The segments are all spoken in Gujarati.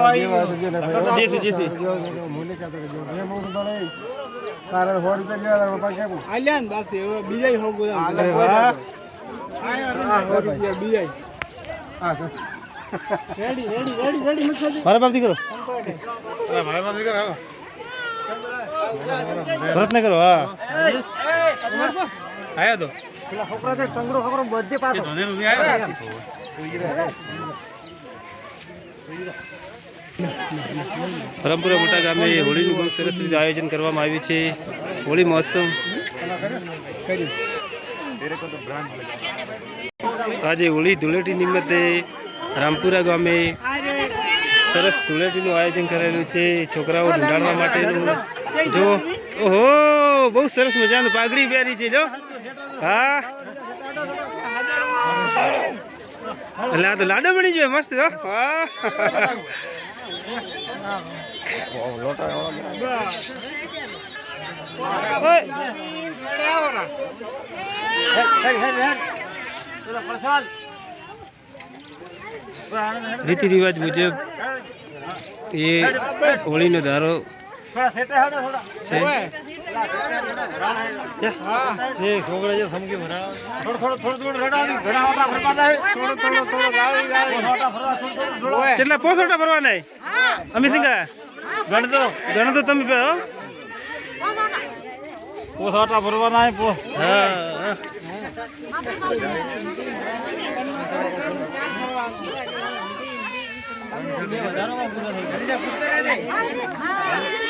જેસી જેસી તારે સો રૂપિયા જેવા પપ્પા કેમ? આલ્યા ને બાપથી હવે બીજાય હો ગોદામ અરે વાહ. આ સો રૂપિયા બીજાય. હા રેડી રેડી રેડી રેડી મત મારા બાપથી કરો ભરત ને કરો હા. આયા તો. પેલા છોકરા છે ટંગડો છોકરો બધે પાછો. પરમપુરા મોટા ગામે હોળીનું બહુ સરસ રીતે આયોજન કરવામાં આવ્યું છે. હોળી મહોત્સવ. આજે હોળી ધૂળેટી નિમિત્તે રામપુરા ગામે સરસ ધૂળેટીનું આયોજન કરેલું છે. છોકરાઓ ઢૂંઢાડવા માટેનું. જો, ઓહો, બહુ સરસ મજાનું પાઘડી પહેરી છે, જો. હા. એટલે આ તો લાડો બની જોઈએ મસ્ત હો. રીતિ રિવાજ મુજબ એ હોળીનો ધારો છોકરા જે સમજી ભરા થોડો થોડો થોડો થોડો રેડાવી ઘણા વાટા ફરવા દે થોડો થોડો થોડો ગાવી ગાવી ફરવા પોસોટા ગણતો તમે પહેરો પોસ વાટા ફરવાના હે પો હા. હા. અમિત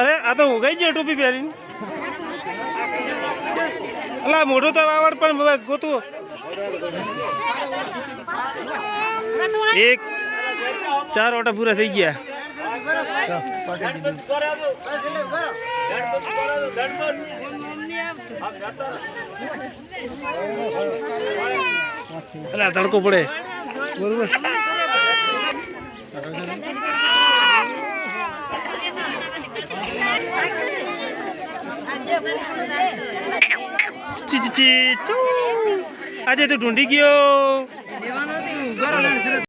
અરે, આ તો હું ગઈ ગયો ટોપી પહેરીને. અલા, મોઢું તો આવડ પણ ગોતું. એક, ચાર ઓટા પૂરા થઈ ગયા. તડકો પડે. બરોબર આજે તો ઢૂંઢી ગયો.